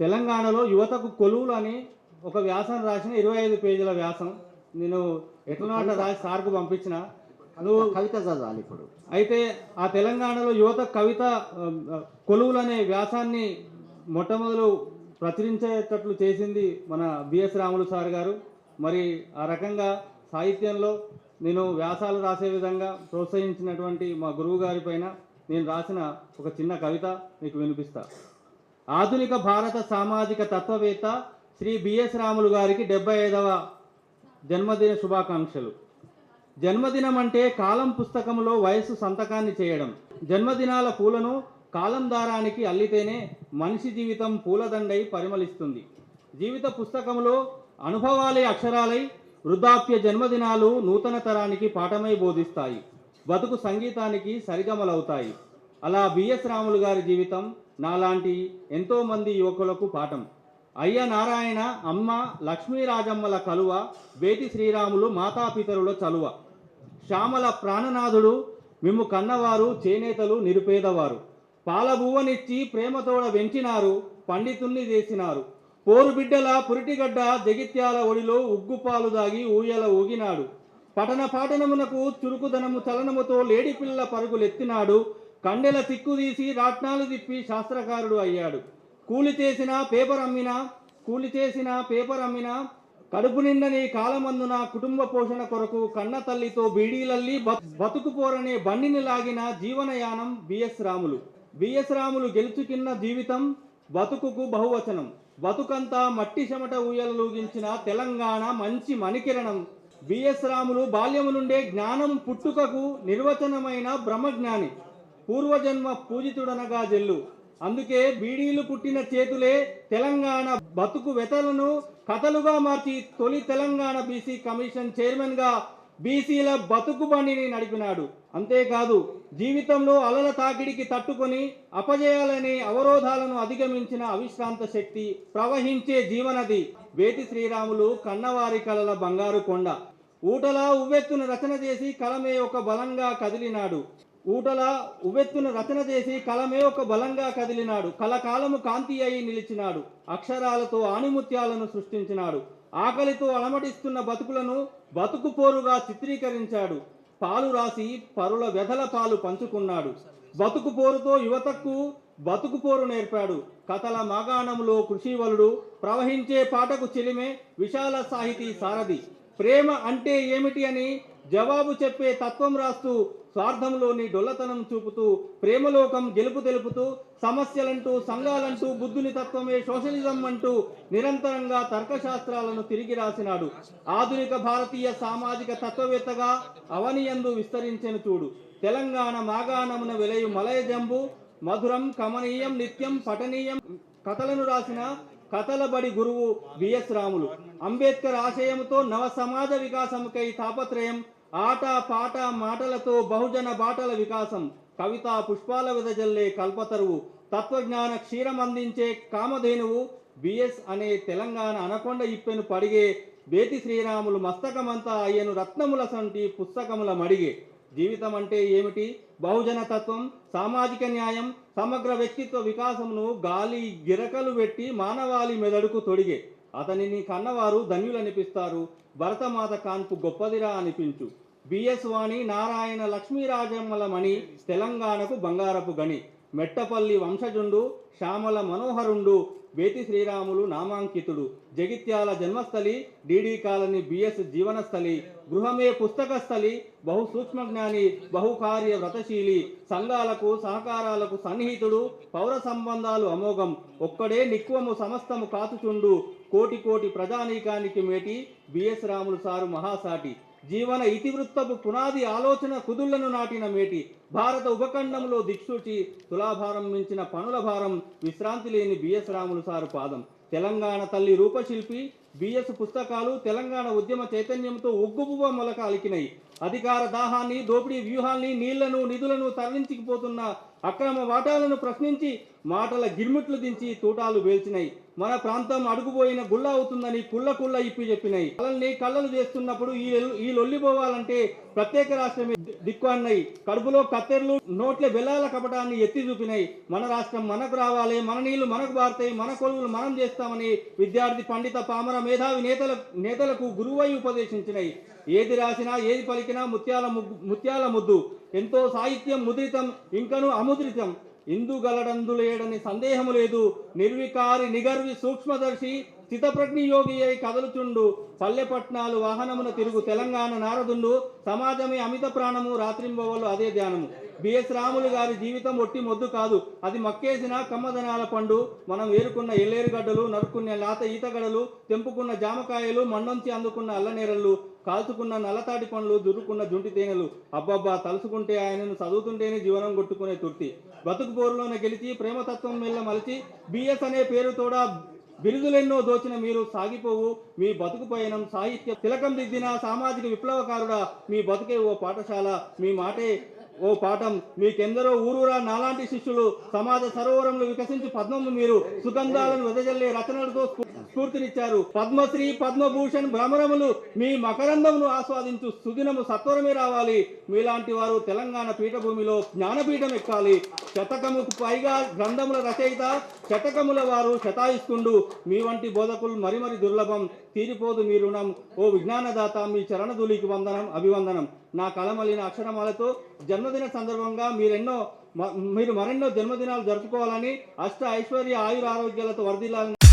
తెలంగాణలో యువతకు కొలువులు అని ఒక వ్యాసం రాసిన ఇరవై ఐదు పేజీల వ్యాసం. నేను ఎట్లనో అట్లా రాసి సార్కు పంపించిన. నువ్వు కవిత చదవాలి ఇప్పుడు. అయితే ఆ తెలంగాణలో యువత కవిత కొలువులు అనే వ్యాసాన్ని మొట్టమొదలు ప్రచురించేటట్లు చేసింది మన బిఎస్ రాములు సార్ గారు. మరి ఆ రకంగా సాహిత్యంలో నేను వ్యాసాలు రాసే విధంగా ప్రోత్సహించినటువంటి మా గురువు గారి పైన నేను రాసిన ఒక చిన్న కవిత మీకు వినిపిస్తా. ఆధునిక భారత సామాజిక తత్వవేత్త శ్రీ బిఎస్ రాములు గారికి డెబ్బై ఐదవ జన్మదిన శుభాకాంక్షలు. జన్మదినం అంటే కాలం పుస్తకంలో వయస్సు సంతకాన్ని చేయడం. జన్మదినాల పూలను కాలం దారానికి అల్లితేనే మనిషి జీవితం పూలదండై పరిమళిస్తుంది. జీవిత పుస్తకంలో అనుభవాలే అక్షరాలై వృద్ధాప్య జన్మదినాలు నూతన తరానికి పాఠమై బోధిస్తాయి. బతుకు సంగీతానికి సరిగమలవుతాయి. అలా బిఎస్ రాములు గారి జీవితం నాలాంటి ఎంతోమంది యువకులకు పాఠం. అయ్య నారాయణ అమ్మ లక్ష్మీరాజమ్మల కలువ బేటి శ్రీరాములు మాతాపితరుల చలువ. శ్యామల ప్రాణనాథుడు మిమ్ము కన్నవారు చేనేతలు నిరుపేదవారు. పాలబువ్వనిచ్చి ప్రేమతోడ వెంచినారు పండితుణ్ణి చేసినారు. పోరు బిడ్డల పురిటిగడ్డ జగిత్యాల ఒడిలో ఉగ్గుపాలు దాగి ఊయల ఊగినాడు. పఠన పాఠనమునకు చురుకుదనము చలనముతో లేడిపిల్ల పరుగులెత్తినాడు. కండెల తిక్కుదీసి రాట్నాలు తిప్పి శాస్త్రకారుడు అయ్యాడు. కూలి చేసిన పేపర్ అమ్మినా కూలి చేసిన పేపర్ అమ్మినా కడుపు నిండని కాలమందున కుటుంబ పోషణ కొరకు కన్న తల్లితో బీడీలల్లి బతుకుపోరనే బండిని లాగిన జీవనయానం బిఎస్ రాములు. బిఎస్ రాములు గెలుచుకిన్న జీవితం బతుకుకు బహువచనం. బతుకంతా మట్టి చెమట ఊయలూగించిన తెలంగాణ మంచి మణికిరణం. బిఎస్ రాములు బాల్యము నుండే జ్ఞానం పుట్టుకకు నిర్వచనమైన బ్రహ్మజ్ఞాని. పూర్వజన్మ పూజితుడనగా జల్లు. అందుకే బీడీలు పుట్టిన చేతులే తెలంగాణ బతుకు వెతలను కథలుగా మార్చి తొలి తెలంగాణ బీసీ కమిషన్ చైర్మన్గా బీసీల బతుకు బండిని నడిపినాడు. అంతేకాదు జీవితంలో అలల తాకిడికి తట్టుకొని అపజయాలనే అవరోధాలను అధిగమించిన అవిశ్రాంత శక్తి ప్రవహించే జీవనది. వేటి శ్రీరాములు కన్నవారి కలల బంగారు కొండ. ఊటలా ఉవ్వెత్తును రచన చేసి కలమే ఒక బలంగా కదిలినాడు. ఊటల ఉవ్వెత్తున రచన చేసి కలమే ఒక బలంగా కదిలినాడు. కలకాలము కాంతి అయి నిలిచినాడు. అక్షరాలతో ఆణిముత్యాలను సృష్టించినాడు. ఆకలితో అలమటిస్తున్న బతుకులను బతుకు పోరుగా చిత్రీకరించాడు. పాలు రాసి పరుల వ్యధల పాలు పంచుకున్నాడు. బతుకు పోరుతో యువతకు బతుకు పోరు నేర్పాడు. కథల మాగాణములో కృషివలుడు ప్రవహించే పాటకు చెలిమే విశాల సాహితీ సారథి. ప్రేమ అంటే ఏమిటి అని జవాబు చెప్పే తత్వం రాస్తూ స్వార్థంలోని డొల్లతనం చూపుతూ ప్రేమలోకం గెలుపు తెలుపుతూ సమస్యలంటూ సంఘాలంటూ బుద్ధుని తత్వమే సోషలిజం అంటూ నిరంతరంగా తర్కశాస్త్రాలను తిరిగి రాసినాడు. ఆధునిక భారతీయ సామాజిక తత్వవేత్తగా అవనియందు విస్తరించెను చూడు. తెలంగాణ మాగాణమున వెలయు మలయ జంబు మధురం కమనీయం నిత్యం పఠనీయం కథలను రాసిన కథలబడి గురువు బిఎస్ రాములు. అంబేద్కర్ ఆశయంతో నవ సమాజ వికాసముకై తాపత్రయం ఆట పాట మాటలతో బహుజన బాటల వికాసం. కవిత పుష్పాల విదజల్లే కల్పతరువు. తత్వజ్ఞాన క్షీరం అందించే కామధేనువు. బిఎస్ అనే తెలంగాణ అనకొండ ఇప్పెను పడిగే బేతి శ్రీరాములు మస్తకమంతా అయ్యను రత్నముల సంటి పుస్తకముల మడిగే. జీవితం అంటే ఏమిటి? బహుజన తత్వం సామాజిక న్యాయం సమగ్ర వ్యక్తిత్వ వికాసమును గాలి గిరకలు పెట్టి మానవాళి మెదడుకు తొడిగే. అతనిని కన్నవారు ధన్యులనిపిస్తారు. భరతమాత కాన్పు గొప్పదిరా అనిపించు. బిఎస్ వాణి నారాయణ లక్ష్మీరాజమ్మల మణి తెలంగాణకు బంగారపు గని మెట్టపల్లి వంశజుండు శ్యామల మనోహరుండు బేతి శ్రీరాములు నామాంకితుడు. జగిత్యాల జన్మస్థలి డిడి కాలనీ బిఎస్ జీవనస్థలి. గృహమే పుస్తకస్థలి బహు సూక్ష్మజ్ఞాని బహుకార్య వ్రతశీలి. సంఘాలకు సహకారాలకు సన్నిహితుడు పౌర సంబంధాలు అమోఘం. ఒక్కడే నిక్కువము సమస్తము కాచుచుండు. కోటి కోటి ప్రజానీకానికి మేటి బిఎస్ రాములు సారు మహాసాటి. జీవన ఇతివృత్తపు పునాది ఆలోచన కుదుళ్ళను నాటిన మేటి భారత ఉపఖండంలో దిక్సూచి తులాభారం మించిన పనుల భారం విశ్రాంతి లేని బిఎస్ రాములు సారు పాదం. తెలంగాణ తల్లి రూపశిల్పి బిఎస్ పుస్తకాలు తెలంగాణ ఉద్యమ చైతన్యంతో ఉగ్గుపువ్వ మొలక అలికినాయి. అధికార దాహాన్ని దోపిడీ వ్యూహాల్ని నీళ్ళను నిధులను తరలించుకుపోతున్న అక్రమ వాటాలను ప్రశ్నించి మాటల గిర్మిట్లు దించి తూటాలు వేల్చినాయి. మన ప్రాంతం అడుగుపోయిన గుళ్ళ అవుతుందని కుళ్ళ కుళ్ళ ఇప్పి చెప్పినాయి. వాళ్ళని కళ్ళలు చేస్తున్నప్పుడు ఈ ఈ లొల్లిపోవాలంటే ప్రత్యేక రాష్ట్రమే దిక్కున్నాయి దిక్కు కడుపులో కత్తెర్లు నోట్ల బెల్లాల కపటాన్ని ఎత్తి చూపినాయి. మన రాష్ట్రం మనకు రావాలి మన నీళ్ళు మనకు బారుతాయి మన కొలువులు మనం చేస్తామని విద్యార్థి పండిత పామర మేధావి నేతల నేతలకు గురువై ఉపదేశించినాయి. ఏది రాసినా ఏది పలికినా ముత్యాల ముగ్గు ముత్యాల ముద్దు. ఎంతో సాహిత్యం ముద్రితం ఇంకను అముద్రితం. ఇందు గలడందులేడని సందేహము లేదు. నిర్వికారి నిగర్వి సూక్ష్మదర్శి స్థితప్రజ్ఞ యోగి అయి కదలుచుండు. పల్లెపట్నాలు వాహనమున తిరుగు తెలంగాణ నారదుండు. సమాజమే అమిత ప్రాణము రాత్రింబవలు అదే ధ్యానము. బిఎస్ రాములు గారి జీవితం ఒట్టి మొద్దు కాదు. అది మక్కేసిన కమ్మదనాల పండు. మనం ఏరుకున్న ఎల్లేరుగడ్డలు నరుక్కున్న లాత ఈతగడలు తెంపుకున్న జామకాయలు మండొంచి అందుకున్న అల్లనేరళ్ళు కాల్చుకున్న నల్లతాటి పండ్లు దురుకున్న జుంటి తేనెలు. అబ్బబ్బా తలుసుకుంటే ఆయనను చదువుతుంటేనే జీవనం కొట్టుకునే తుర్తి బతుకు పోరులోనే గెలిచి ప్రేమతత్వం మెల్ల మలిచి బిఎస్ అనే పేరుతోడా బిరుదులెన్నో దోచిన మీరు సాగిపోవు మీ బతుకు పయనం సాహిత్య తిలకం దిద్దిన సామాజిక విప్లవకారుడా మీ బతుకే ఓ పాఠశాల మీ మాటే ఓ పాఠం మీకెందరో ఊరూరా నాలాంటి శిష్యులు సమాజ సరోవరంలో వికసించి పద్మము మీరు సుగంధాలను వెదజల్లే రచనలతో స్ఫూర్తినిచ్చారు. పద్మశ్రీ పద్మభూషణ్ భ్రమరములు మీ మకరందమును ఆస్వాదించు సుదినము సత్వరమే రావాలి. మీలాంటి వారు తెలంగాణ పీఠభూమిలో జ్ఞానపీఠం ఎక్కాలి. శతకముకు పైగా గ్రంథముల రచయిత శతకముల వారు శతాయిస్తుండు మీ వంటి బోధకులు మరి మరి దుర్లభం. తీరిపోదు మీ రుణం. ఓ విజ్ఞానదాత మీ చరణధూలికి వందనం అభివందనం. నా కలమలిన అక్షరమాలతో జన్మదిన సందర్భంగా మీరెన్నో మీరు మరెన్నో జన్మదినాలు జరుపుకోవాలని అష్ట ఐశ్వర్య ఆయుర ఆరోగ్యాలతో వర్ధిల్లాలని